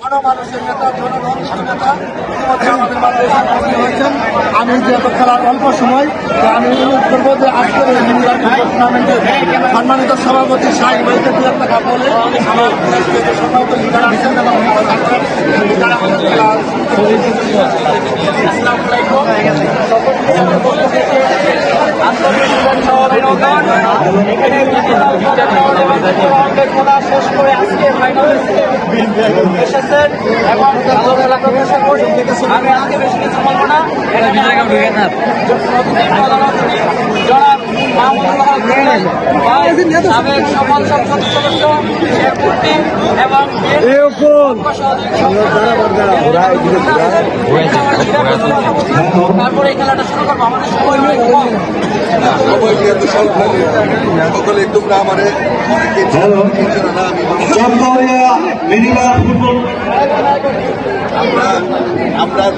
জনমানুষের নেতা হয়েছেন। আমি যেহেতু খেলার অল্প সময়, তো আমি অনুরোধ করব যে আজকের এই মিনিমাম টুর্নামেন্টের সম্মানিত সভাপতি শাহী ভাইকে দু একটা কথা বলে, আমার আজকে ফাইনালে এসেছেন এবং ভালো খেলা করতেছে আমি আজকে বেশি কিছু বলব না। জনাব মাহমুদুল্লাহ সকল সংসদ সদস্য এবং তারপরে এই খেলাটা শুরু করব। আমাদের সময় সকলে তোমরা আমারে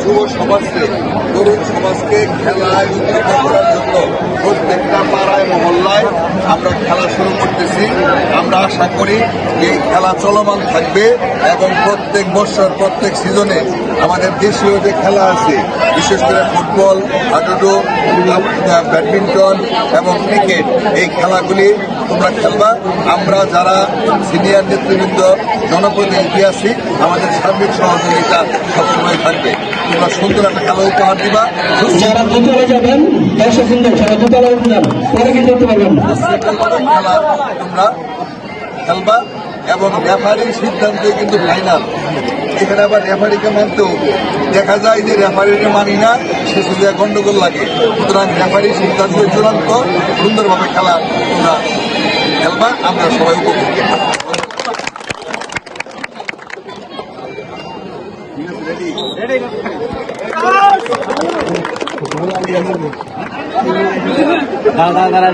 যুব সমাজকে তরুণ সমাজকে খেলায় উদ্বুদ্ধ করার প্রত্যেকটা পাড়ায়, মহল্লায় আমরা খেলা শুরু করতেছি। আমরা আশা করি এই খেলা চলমান থাকবে এবং প্রত্যেক বছর, প্রত্যেক সিজনে আমাদের দেশীয় যে খেলা আছে, বিশেষ করে ফুটবল, হাডুডু ব্যাডমিন্টন এবং ক্রিকেট, এই খেলাগুলি তোমরা খেলবা। আমরা যারা সিনিয়র নেতৃবৃন্দ জনপ্রতিনিধি আছি আমাদের সার্বিক সহযোগিতা সবসময় থাকবে। তোমরা সুন্দর একটা খেলা উপহার দিবা। যারা দোতলা যাবেন দর্শক সুন্দর সবাই দোতলা উঠে পরে কিন্তু পারবেন? খেলা তোমরা খেলবা এবং রেফারির সিদ্ধান্তে কিন্তু ফাইনাল এখানে আবার রেফারিকে মানতে হবে। দেখা যায় যে রেফারিকে মানি না সে শুধু গন্ডগোল লাগে। সুতরাং রেফারির সিদ্ধান্ত চূড়ান্ত সুন্দরভাবে খেলা তোমরা খেলবা আমরা সবাই উপভোগ দাঁড়া দাঁড়া